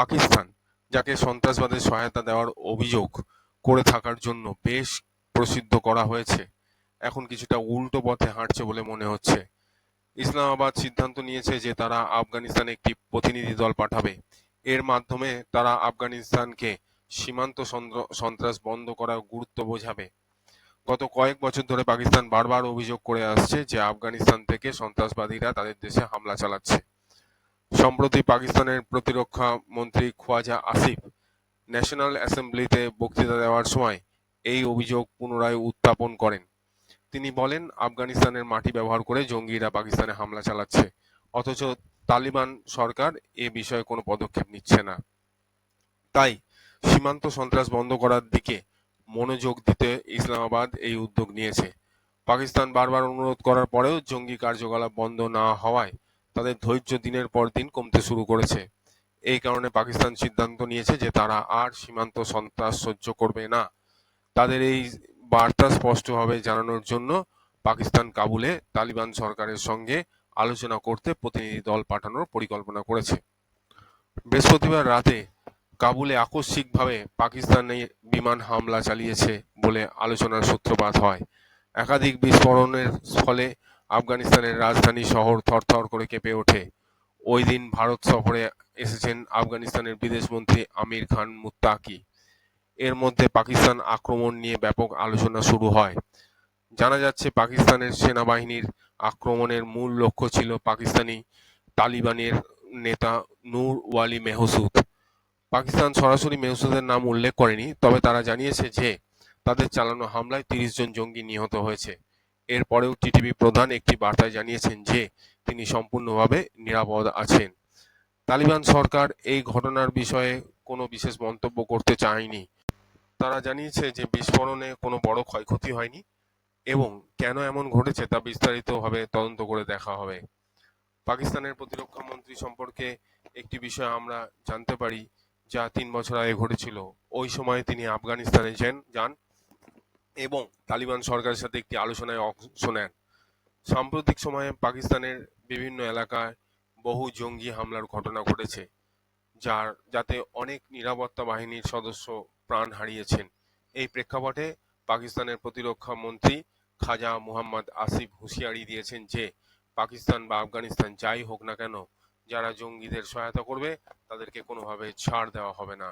পাকিস্তান, যাকে সন্ত্রাসবাদের সহায়তা দেওয়ার অভিযোগ করে থাকার জন্য বেশ প্রসিদ্ধ করা হয়েছে। এখন কিছুটা উল্টো পথে হাঁটছে বলে মনে হচ্ছে। ইসলামাবাদ সিদ্ধান্ত নিয়েছে যে তারা আফগানিস্তানে একটি প্রতিনিধি দল পাঠাবে। এর মাধ্যমে তারা আফগানিস্তানকে সীমান্ত সন্ত্রাস বন্ধ করার গুরুত্ব বোঝাবে। গত কয়েক বছর ধরে পাকিস্তান বারবার অভিযোগ করে আসছে যে আফগানিস্তান থেকে সন্ত্রাসবাদীরা তাদের দেশে হামলা চালাচ্ছে। সম্প্রতি পাকিস্তানের প্রতিরক্ষা মন্ত্রী খোয়াজা আসিফ ন্যাশনাল অ্যাসেম্বলিতে বক্তৃতা দেওয়ার সময় এই অভিযোগ পুনরায় উত্থাপন করেন। তিনি বলেন, আফগানিস্তানের মাটি ব্যবহার করে জঙ্গিরা পাকিস্তানে হামলা চালাচ্ছে, অথচ তালিবান সরকার এ বিষয়ে কোনো পদক্ষেপ নিচ্ছে না। তাই সীমান্ত সন্ত্রাস বন্ধ করার দিকে মনোযোগ দিতে ইসলামাবাদ এই উদ্যোগ নিয়েছে। পাকিস্তান বারবার অনুরোধ করার পরেও জঙ্গি কার্যকলাপ বন্ধ না হওয়ায় তাদের ধৈর্য দিনের পর দিন কমতে শুরু করেছে। এই কারণে পাকিস্তান সিদ্ধান্ত নিয়েছে যে তারা আর সীমান্ত সন্ত্রাস সহ্য করবে না। তাদের এই বার্তা স্পষ্টভাবে জানানোর জন্য পাকিস্তান কাবুলে তালিবান সরকারের সঙ্গে আলোচনা করতে প্রতিনিধি দল পাঠানোর পরিকল্পনা করেছে। বৃহস্পতিবার রাতে কাবুলে আকস্মিকভাবে পাকিস্তানে বিমান হামলা চালিয়েছে বলে আলোচনার সূত্রপাত হয়। একাধিক বিস্ফোরণের ফলে আফগানিস্তানের রাজধানী শহর থরথর করে কেঁপে ওঠে। ওই দিন ভারত সফরে এসেছেন আফগানিস্তানের বিদেশমন্ত্রী আমির খান মুত্তাকি। এর মধ্যে পাকিস্তান আক্রমণ নিয়ে ব্যাপক আলোচনা শুরু হয়। জানা যাচ্ছে, পাকিস্তানের সেনাবাহিনীর আক্রমণের মূল লক্ষ্য ছিল পাকিস্তানি তালিবানের নেতা নূর ওয়ালি মেহসুদ। পাকিস্তান সরাসরি মেহসুদের নাম উল্লেখ করেনি, তবে তারা জানিয়েছে যে, তাদের চালানো হামলায় তিরিশ জন জঙ্গি নিহত হয়েছে। এরপরেও টিটিপি প্রধান একটি বার্তায় জানিয়েছেন যে, তিনি সম্পূর্ণভাবে নিরাপদ আছেন। তালিবান সরকার এই ঘটনার বিষয়ে কোনো বিশেষ মন্তব্য করতে চায়নি। তারা জানিয়েছে যে, বিস্ফোরণে কোনো বড় ক্ষয়ক্ষতি হয়নি এবং কেন এমন ঘটেছে তা বিস্তারিতভাবে তদন্ত করে দেখা হবে। পাকিস্তানের প্রতিরক্ষা মন্ত্রী সম্পর্কে একটি বিষয় আমরা জানতে পারি, যা তিন বছর আগে ঘটেছিল। ওই সময় তিনি আফগানিস্তানে যান এবং তালিবান সরকারের সাথে একটি আলোচনায় অংশ নেন। সাম্প্রতিক সময়ে পাকিস্তানের বিভিন্ন এলাকায় বহু জঙ্গি হামলার ঘটনা ঘটেছে, যার, যাতে অনেক নিরাপত্তা বাহিনীর সদস্য প্রাণ হারিয়েছেন। এই প্রেক্ষাপটে পাকিস্তানের প্রতিরক্ষা মন্ত্রী খাজা মুহাম্মদ আসিফ হুঁশিয়ারি দিয়েছেন যে, পাকিস্তান বা আফগানিস্তান যাই হোক না কেন, যারা জঙ্গিদের সহায়তা করবে, তাদেরকে কোনোভাবে ছাড় দেওয়া হবে না।